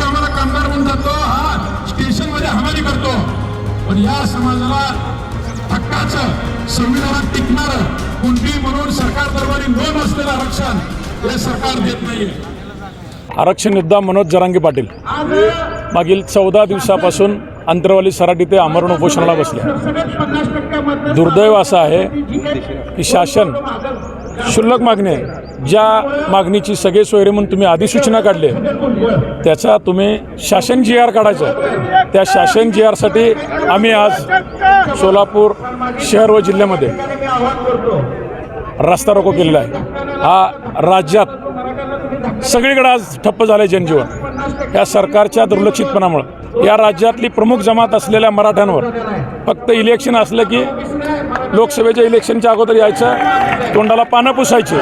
कामगार म्हणून जातो हा स्टेशनमध्ये हमाली करतो. पण या समाजाला हक्काचं संविधानात टिकणार म्हणून सरकार दरबारी नोंद असलेलं आरक्षण हे सरकार देत नाहीये. आरक्षण योद्धा मनोज जरांगे पाटील. मागील चौदा दिवसापासून अंतरवाली सराटी ते आमरण उपोषणाला बसले. दुर्दैव असं आहे की शासन क्षुल्लक मागणी आहे. ज्या मागणीची सगळे सोयरे म्हणून तुम्ही अधिसूचना काढले त्याचा तुम्ही शासन जी आर काढायचं. त्या शासन जी आरसाठी आम्ही आज सोलापूर शहर व जिल्ह्यामध्ये रस्ता रोको केलेला आहे. हा राज्यात सगळीकडे आज ठप्प झालं जनजीवन. या सरकारच्या दुर्लक्षितपणामुळं या राज्यातली प्रमुख जमात असलेल्या मराठ्यांवर फक्त इलेक्शन असलं की लोकसभेच्या इलेक्शनच्या अगोदर यायचं तोंडाला पानं पुसायचे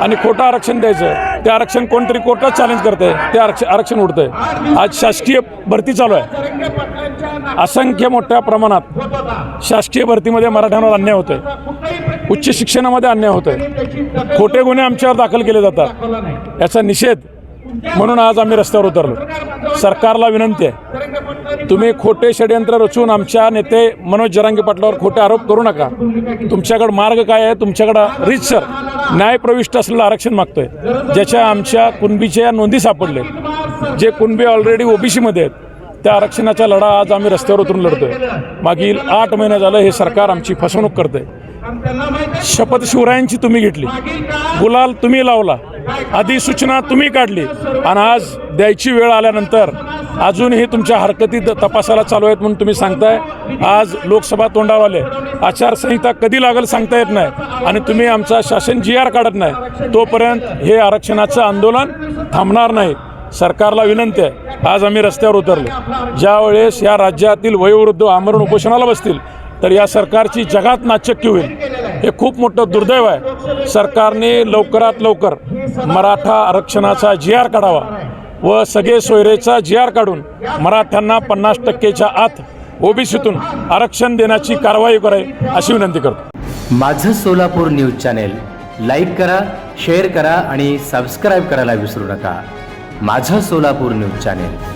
आणि खोटं आरक्षण द्यायचं. ते आरक्षण कोणतरी कोर्टात चॅलेंज करतंय ते आरक्षण आरक्षण उडतंय. आज शासकीय भरती चालू आहे. असंख्य मोठ्या प्रमाणात शासकीय भरतीमध्ये मराठ्यांवर अन्याय होतोय. उच्च शिक्षणामध्ये अन्याय होतोय. खोटे गुन्हे आमच्यावर दाखल केले जातात. याचा निषेध म्हणून आज आम्ही रस्त्यावर उतरलो. सरकारला विनंती आहे. तुम्ही खोटे षडयंत्र रचून आमच्या नेते मनोज जरांगे पाटलावर खोटे आरोप करू नका. तुमच्याकडं मार्ग काय आहे? तुमच्याकडं रीतसर न्यायप्रविष्ट असलेलं आरक्षण मागतोय. ज्याच्या आमच्या कुणबीच्या नोंदी सापडले जे कुणबी ऑलरेडी ओबीसीमध्ये आहेत त्या आरक्षणाचा लढा आज आम्ही रस्त्यावर उतरून लढतोय. मागील आठ महिने झालं हे सरकार आमची फसवणूक करते शपथ शिवरायांची तुम्ही घेतली. गुलाल तुम्ही लावला. अधिसूचना तुम्ही काढली आणि आज द्यायची वेळ आल्यानंतर अजूनही तुमच्या हरकती तपासाला चालू आहेत म्हणून तुम्ही सांगताय. आज लोकसभा तोंडावर आले आचारसंहिता कधी लागेल सांगता येत नाही आणि तुम्ही आमचा शासन जी आर काढत नाही. तोपर्यंत हे आरक्षणाचं आंदोलन थांबणार नाही. सरकारला विनंती आहे. आज आम्ही रस्त्यावर उतरलो. ज्या वेळेस या राज्यातील वयोवृद्ध आमरण उपोषणाला बसतील तर या सरकारची जगात नाचक्की होईल. हे खूप मोठं दुर्दैव आहे. सरकारने लवकरात लवकर मराठा आरक्षणाचा जी आर काढावा व सगळे सोयरेचा जी आर काढून मराठ्यांना पन्नास टक्केच्या आत ओबीसीतून आरक्षण देण्याची कारवाई करावी अशी विनंती करतो. माझं सोलापूर न्यूज चॅनेल लाईक करा शेअर करा आणि सबस्क्राईब करायला विसरू नका. माझं सोलापूर न्यूज चॅनेल.